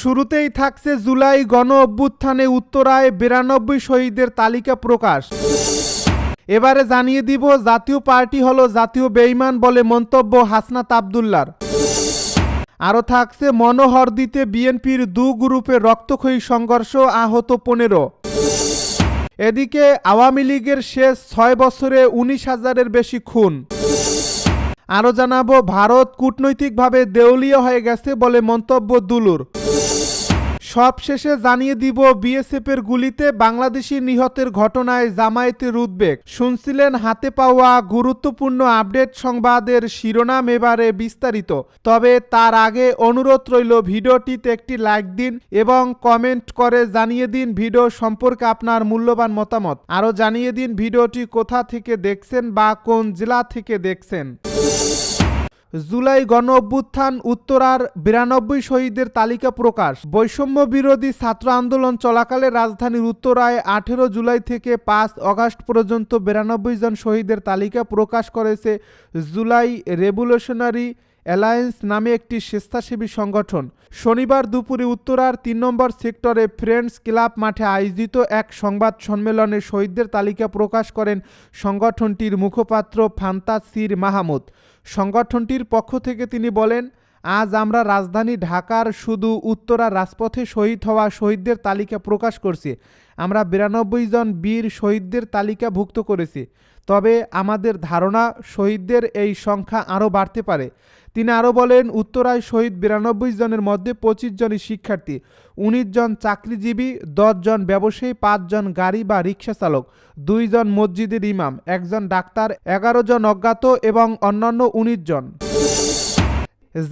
শুরুতেই থাকছে জুলাই গণ অভ্যুত্থানে উত্তরায় বিরানব্বই শহীদের তালিকা প্রকাশ। এবারে জানিয়ে দিব, জাতীয় পার্টি হলো জাতীয় বেইমান বলে মন্তব্য হাসনাত আবদুল্লার। আরও থাকছে, মনোহর দিতে বিএনপির দু গ্রুপে রক্তক্ষয়ী সংঘর্ষ, আহত পনেরো। এদিকে আওয়ামী লীগের শেষ ছয় বছরে উনিশ হাজারের বেশি খুন। আরও জানাব, ভারত কূটনৈতিকভাবে দেউলিয়া হয়ে গেছে বলে মন্তব্য দুলুর। সবশেষে জানিয়ে দিব, বিএসএফের গুলিতে বাংলাদেশি নিহতের ঘটনায় জামায়াতের উদ্বেগ। শুনছিলেন, হাতে পাওয়া গুরুত্বপূর্ণ আপডেট সংবাদের শিরোনাম এবারে বিস্তারিত। তবে তার আগে অনুরোধ রইল, ভিডিওটিতে একটি লাইক দিন এবং কমেন্ট করে জানিয়ে দিন ভিডিও সম্পর্কে আপনার মূল্যবান মতামত। আরও জানিয়ে দিন ভিডিওটি কোথা থেকে দেখছেন বা কোন জেলা থেকে দেখছেন। জুলাই গণ অভ্যুত্থান উত্তরার বিরানব্বই শহীদের তালিকা প্রকাশ। বৈষম্য বিরোধী ছাত্র আন্দোলন চলাকালে রাজধানীর উত্তরায় আঠেরো জুলাই থেকে পাঁচ অগাস্ট পর্যন্ত বিরানব্বই জন শহীদের তালিকা প্রকাশ করেছে জুলাই রেভলিউশনারি অ্যালায়েন্স নামে একটি স্বেচ্ছাসেবী সংগঠন। শনিবার দুপুরে উত্তরার তিন নম্বর সেক্টরে ফ্রেন্ডস ক্লাব মাঠে আয়োজিত এক সংবাদ সম্মেলনে শহীদদের তালিকা প্রকাশ করেন সংগঠনটির মুখপাত্র ফান্তা সির মাহমুদ। সংগঠনটির পক্ষ থেকে তিনি বলেন, আজ আমরা রাজধানী ঢাকার শুধু উত্তরা রাজপথে শহীদ হওয়া শহীদদের তালিকা প্রকাশ করছি। আমরা বিরানব্বই জন বীর শহীদদের তালিকাভুক্ত করেছি। তবে আমাদের ধারণা, শহীদদের এই সংখ্যা আরও বাড়তে পারে। তিনি আরও বলেন, উত্তরায় শহীদ বিরানব্বই জনের মধ্যে পঁচিশ জনই শিক্ষার্থী, উনিশ জন চাকরিজীবী জন ব্যবসায়ী পাঁচজন গাড়ি বা রিক্সা চালক দুইজন মসজিদের ইমাম, একজন ডাক্তার, এগারো জন অজ্ঞাত এবং অন্যান্য উনিশ জন।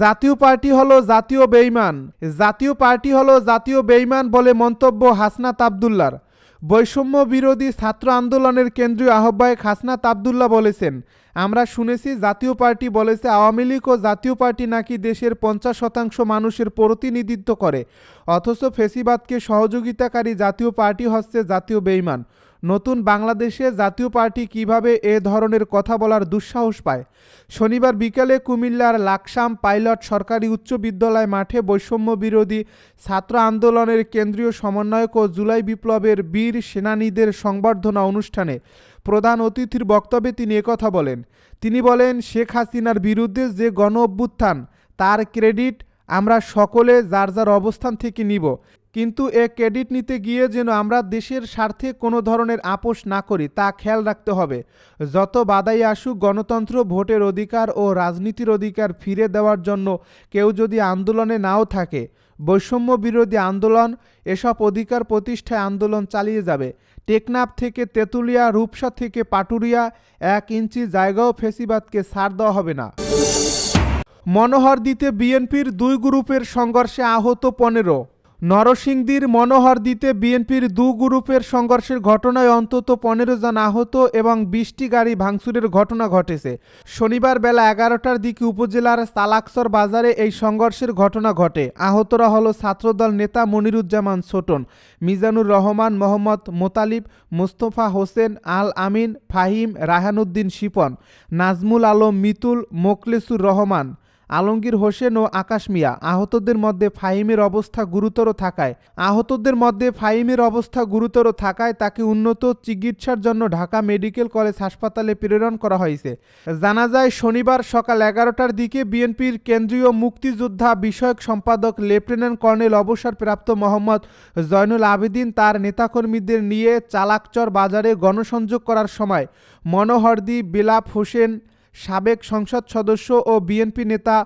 জাতীয় পার্টি হলো জাতীয় বেইমান। জাতীয় পার্টি হলো জাতীয় বেইমান বলে মন্তব্য হাসনাত আবদুল্লার। বৈষম্য বিরোধী ছাত্র আন্দোলনের কেন্দ্রীয় আহ্বায়ক হাসনাত আবদুল্লাহ বলেছেন আমরা শুনেছি জাতীয় পার্টি বলেছে আওয়ামী লীগ ও জাতীয় পার্টি নাকি দেশের পঞ্চাশ শতাংশ মানুষের প্রতিনিধিত্ব করে। অথচ ফেসিবাদকে সহযোগিতাকারী জাতীয় পার্টি হচ্ছে জাতীয় বেইমান। নতুন বাংলাদেশে জাতীয় পার্টি কীভাবে এ ধরনের কথা বলার দুঃসাহস পায়? শনিবার বিকেলে কুমিল্লার লাকসাম পাইলট সরকারি উচ্চ বিদ্যালয় মাঠে বৈষম্য বিরোধী ছাত্র আন্দোলনের কেন্দ্রীয় সমন্বয়ক ও জুলাই বিপ্লবের বীর সেনানীদের সংবর্ধনা অনুষ্ঠানে প্রধান অতিথির বক্তব্যে তিনি একথা বলেন। তিনি বলেন, শেখ হাসিনার বিরুদ্ধে যে গণ অভ্যুত্থান তার ক্রেডিট আমরা সকলে যার যার অবস্থান থেকে নিব। কিন্তু এ ক্রেডিট নিতে গিয়ে যেন আমরা দেশের স্বার্থে কোনো ধরনের আপোষ না করি, তা খেয়াল রাখতে হবে। যত বাধাই আসুক, গণতন্ত্র ভোটের অধিকার ও রাজনীতির অধিকার ফিরে দেওয়ার জন্য কেউ যদি আন্দোলনে নাও থাকে, বৈষম্য বিরোধী আন্দোলন, এসব অধিকার প্রতিষ্ঠায় আন্দোলন চালিয়ে যাবে। টেকনাফ থেকে তেঁতুলিয়া, রূপসা থেকে পাটুরিয়া এক ইঞ্চি জায়গাও ফেসিবাদকে ছাড় দেওয়া হবে না। মনোহর দিতে বিএনপির দুই গ্রুপের সংঘর্ষে আহত পনেরো। নরসিংদীর মনোহর দিতে বিএনপির দু গ্রুপের সংঘর্ষের ঘটনায় অন্তত পনেরো জন আহত এবং বিশটি গাড়ি ভাঙচুরের ঘটনা ঘটেছে। শনিবার বেলা এগারোটার দিকে উপজেলার সালাকসর বাজারে এই সংঘর্ষের ঘটনা ঘটে। আহতরা হল ছাত্রদল নেতা মনিরুজ্জামান ছোটন, মিজানুর রহমান, মোহাম্মদ মোতালিব, মোস্তফা হোসেন, আল আমিন, ফাহিম, রাহানুদ্দিন শিপন, নাজমুল আলম, মিতুল মোকলেসুর রহমান। আলমগীর হোসেন ও আকাশ মিয়া। আহতদের মধ্যে ফাহিমের অবস্থা গুরুতর থাকায়, আহতদের মধ্যে ফাহিমের অবস্থা গুরুতর থাকায় তাকে উন্নত চিকিৎসার জন্য ঢাকা মেডিকেল কলেজ হাসপাতালে প্রেরণ করা হয়েছে। জানা যায়, শনিবার সকাল এগারোটার দিকে বিএনপির কেন্দ্রীয় মুক্তিযোদ্ধা বিষয়ক সম্পাদক লেফটেন্যান্ট কর্নেল অবসরপ্রাপ্ত মোহাম্মদ জয়নুল আবেদিন তার নেতাকর্মীদের নিয়ে চালাকচর বাজারে গণসংযোগ করার সময় মনোহরদি, বিলাপ হোসেন সাবেক সংসদ সদস্য ও বিএনপি নেতা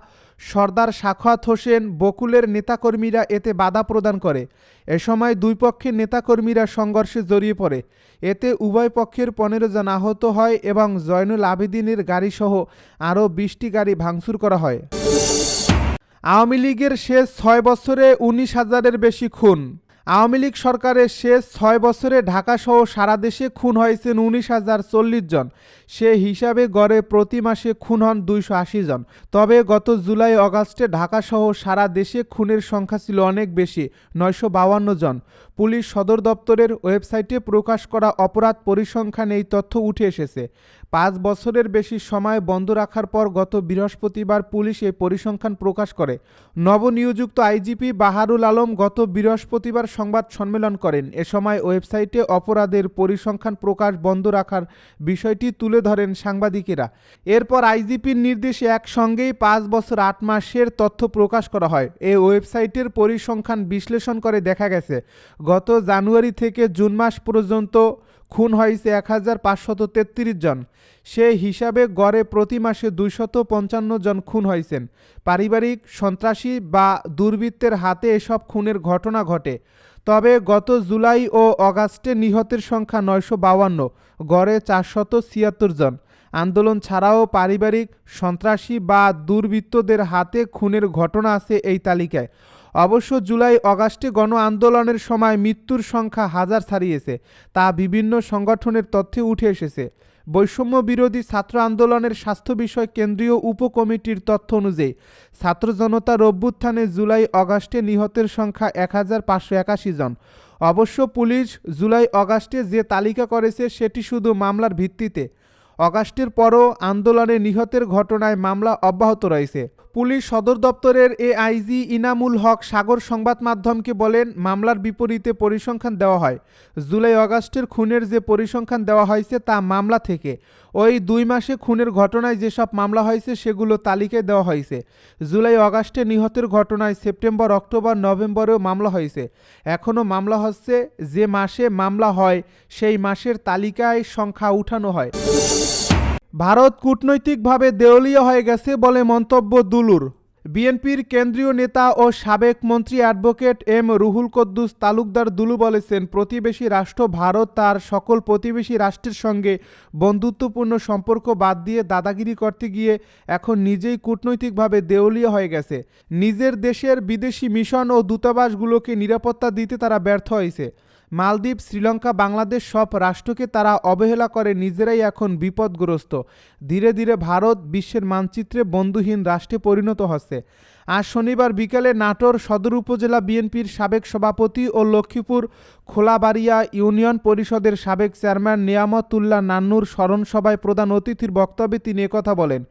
সর্দার সাখাত হোসেন বকুলের নেতাকর্মীরা এতে বাধা প্রদান করে। এ সময় দুই পক্ষের নেতাকর্মীরা সংঘর্ষে জড়িয়ে পড়ে। এতে উভয় পক্ষের পনেরো জন আহত হয় এবং জয়নুল আবেদিনের গাড়িসহ আরও বিশটি গাড়ি ভাঙচুর করা হয়। আওয়ামী লীগের শেষ ছয় বছরে উনিশ হাজারের বেশি খুন। আওয়ামী লীগ সরকারের শেষ ছয় বছরে ঢাকাসহ সারা দেশে খুন হয়েছেন উনিশ হাজার চল্লিশ জন। সে হিসাবে গড়ে প্রতি মাসে খুন হন দুইশো আশি জন। তবে গত জুলাই অগাস্টে ঢাকাসহ সারা দেশে খুনের সংখ্যা ছিল অনেক বেশি, নয়শো বাউান্ন জন। পুলিশ সদর দপ্তরের ওয়েবসাইটে প্রকাশ করা অপরাধ পরিসংখ্যান এই তথ্য উঠে এসেছে। পাঁচ বছরের বেশি সময় বন্ধ রাখার পর গত বৃহস্পতিবার পুলিশ এই পরিসংখ্যান প্রকাশ করে। নবনিয়োযুক্ত আইজিপি বাহারুল আলম গত বৃহস্পতিবার সংবাদ সম্মেলন করেন। এ সময় ওয়েবসাইটে অপরাধের পরিসংখ্যান প্রকাশ বন্ধ রাখার বিষয়টি তুলে ধরেন সাংবাদিকেরা। এরপর আইজিপির নির্দেশে একসঙ্গেই পাঁচ বছর আট মাসের তথ্য প্রকাশ করা হয়। এই ওয়েবসাইটের পরিসংখ্যান বিশ্লেষণ করে দেখা গেছে, গত জানুয়ারি থেকে জুন মাস পর্যন্ত খুন হয়েছে এক হাজার পাঁচশত তেত্রিশ জন। সে হিসাবে গড়ে প্রতি মাসে দুইশত পঞ্চান্ন জন খুন হয়েছেন। পারিবারিক, সন্ত্রাসী বা দুর্বৃত্তের হাতে এসব খুনের ঘটনা ঘটে। তবে গত জুলাই ও অগাস্টে নিহতের সংখ্যা নয়শো বাউান্ন গড়ে চারশত ছিয়াত্তর জন। আন্দোলন ছাড়াও পারিবারিক, সন্ত্রাসী বা দুর্বৃত্তদের হাতে খুনের ঘটনা আছে এই তালিকায়। অবশ্য জুলাই অগাস্টে গণ আন্দোলনের সময় মৃত্যুর সংখ্যা হাজার ছাড়িয়েছে, তা বিভিন্ন সংগঠনের তথ্যে উঠে এসেছে। বৈষম্য বিরোধী ছাত্র আন্দোলনের স্বাস্থ্য বিষয় কেন্দ্রীয় উপকমিটির তথ্য অনুযায়ী, ছাত্র জনতার অভ্যুত্থানে জুলাই অগাস্টে নিহতের সংখ্যা এক হাজার পাঁচশো একাশি জন। অবশ্য পুলিশ জুলাই অগাস্টে যে তালিকা করেছে সেটি শুধু মামলার ভিত্তিতে। অগাস্টের পরও আন্দোলনে নিহতের ঘটনায় মামলা অব্যাহত রয়েছে। পুলিশ সদর দপ্তরের এআইজি ইনামুল হক সাগর সংবাদ মাধ্যমকে বলেন, মামলার বিপরীতে পরিসংখ্যান দেওয়া হয়। জুলাই অগাস্টের খুনের যে পরিসংখ্যান দেওয়া হয়েছে তা মামলা থেকে। ওই দুই মাসে খুনের ঘটনায় যেসব মামলা হয়েছে সেগুলো তালিকায় দেওয়া হয়েছে। জুলাই অগাস্টে নিহতের ঘটনায় সেপ্টেম্বর, অক্টোবর, নভেম্বরেও মামলা হয়েছে। এখনও মামলা হচ্ছে, যে মাসে মামলা হয়, সেই মাসের তালিকায় সংখ্যা উঠানো হয়। ভারত কূটনৈতিকভাবে দেউলিয়া হয়ে গেছে বলে মন্তব্য দুলুর। বিএনপির কেন্দ্রীয় নেতা ও সাবেক মন্ত্রী অ্যাডভোকেট এম রুহুল কদ্দুস তালুকদার দুলু বলেছেন, প্রতিবেশী রাষ্ট্র ভারত তার সকল প্রতিবেশী রাষ্ট্রের সঙ্গে বন্ধুত্বপূর্ণ সম্পর্ক বাদ দিয়ে দাদাগিরি করতে গিয়ে এখন নিজেই কূটনৈতিকভাবে দেউলিয়া হয়ে গেছে। নিজের দেশের বিদেশি মিশন ও দূতাবাসগুলোকে নিরাপত্তা দিতে তারা ব্যর্থ হয়েছে। মালদ্বীপ, শ্রীলঙ্কা, বাংলাদেশ সব রাষ্ট্রকে তারা অবহেলা করে, নিজেরাই এখন বিপদগ্রস্ত। ধীরে ধীরে ভারত বিশ্বের মানচিত্রে বন্ধুহীন রাষ্ট্রে পরিণত হচ্ছে। আজ শনিবার বিকেলে নাটোর সদর উপজেলা বিএনপির সাবেক সভাপতি ও লক্ষ্মীপুর খোলাবাড়িয়া ইউনিয়ন পরিষদের সাবেক চেয়ারম্যান নিয়ামতুল্লাহ নান্নুর স্মরণ সভায় প্রধান অতিথির বক্তব্যে তিনি একথা বলেন।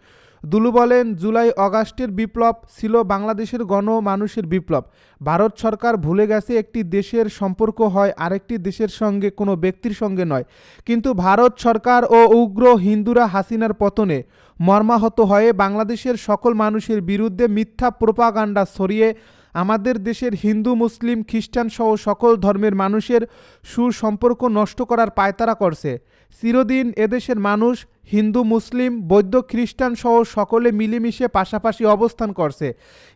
দুলু বলেন, জুলাই অগাস্টের বিপ্লব ছিল বাংলাদেশের গণ মানুষের বিপ্লব। ভারত সরকার ভুলে গেছে একটি দেশের সম্পর্ক হয় আরেকটি দেশের সঙ্গে, কোনো ব্যক্তির সঙ্গে নয়। কিন্তু ভারত সরকার ও উগ্র হিন্দুরা হাসিনার পতনে মর্মাহত হয়ে বাংলাদেশের সকল মানুষের বিরুদ্ধে মিথ্যা প্রোপাগান্ডা ছড়িয়ে আমাদের দেশের হিন্দু, মুসলিম, খ্রিস্টান সহ সকল ধর্মের মানুষের সুসম্পর্ক নষ্ট করার পায়তারা করছে। চিরদিন এদেশের মানুষ হিন্দু, মুসলিম, বৌদ্ধ, খ্রিস্টান সহ সকলে মিলেমিশে পাশাপাশি অবস্থান করছে।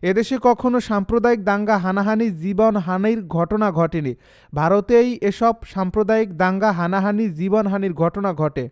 এদেশে কখনো সাম্প্রদায়িক দাঙ্গা, হানাহানি, জীবন হানির ঘটনা ঘটেনি। ভারতেই এসব সাম্প্রদায়িক দাঙ্গা, হানাহানি জীবনহানির ঘটনা ঘটে।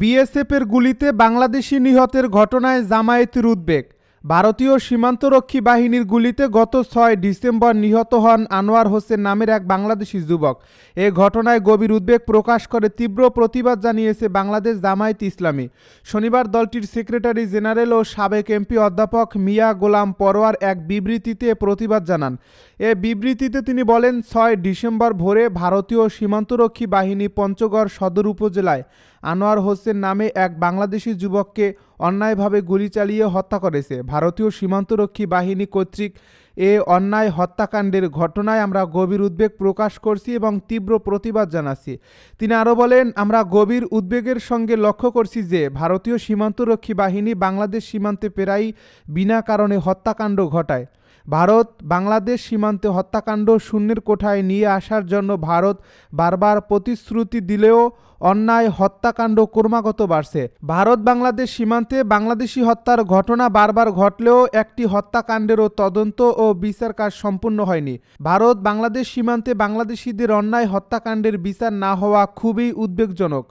বিএসএফের গুলিতে বাংলাদেশি নিহতের ঘটনায় জামায়াতের উদ্বেগ। ভারতীয় সীমান্তরক্ষী বাহিনীর গুলিতে গত ছয় ডিসেম্বর নিহত হন আনোয়ার হোসেন নামের এক বাংলাদেশি যুবক। এ ঘটনায় গভীর উদ্বেগ প্রকাশ করে তীব্র প্রতিবাদ জানিয়েছে বাংলাদেশ জামায়াত ইসলামী। শনিবার দলটির সেক্রেটারি জেনারেল ও সাবেক এমপি অধ্যাপক মিয়া গোলাম পরোয়ার এক বিবৃতিতে প্রতিবাদ জানান। এ বিবৃতিতে তিনি বলেন, ছয় ডিসেম্বর ভোরে ভারতীয় সীমান্তরক্ষী বাহিনী পঞ্চগড় সদর উপজেলায় আনোয়ার হোসেন নামে এক বাংলাদেশি যুবককে অন্যায়ভাবে গুলি চালিয়ে হত্যা করেছে। ভারতীয় সীমান্তরক্ষী বাহিনী কর্তৃক এ অন্যায় হত্যাকাণ্ডের ঘটনায় আমরা গভীর উদ্বেগ প্রকাশ করছি এবং তীব্র প্রতিবাদ জানাচ্ছি। তিনি আরও বলেন, আমরা গভীর উদ্বেগের সঙ্গে লক্ষ্য করছি যে ভারতীয় সীমান্তরক্ষী বাহিনী বাংলাদেশ সীমান্তে প্রায়ই বিনা কারণে হত্যাকাণ্ড ঘটায়। ভারত বাংলাদেশ সীমান্তে হত্যাকাণ্ড শূন্যের কোঠায় নিয়ে আসার জন্য ভারত বারবার প্রতিশ্রুতি দিলেও অন্যায় হত্যাকাণ্ড ক্রমাগত বাড়ছে। ভারত বাংলাদেশ সীমান্তে বাংলাদেশি হত্যার ঘটনা বারবার ঘটলেও একটি হত্যাকাণ্ডেরও তদন্ত ও বিচার কাজ সম্পূর্ণ হয়নি। ভারত বাংলাদেশ সীমান্তে বাংলাদেশিদের অন্যায় হত্যাকাণ্ডের বিচার না হওয়া খুবই উদ্বেগজনক।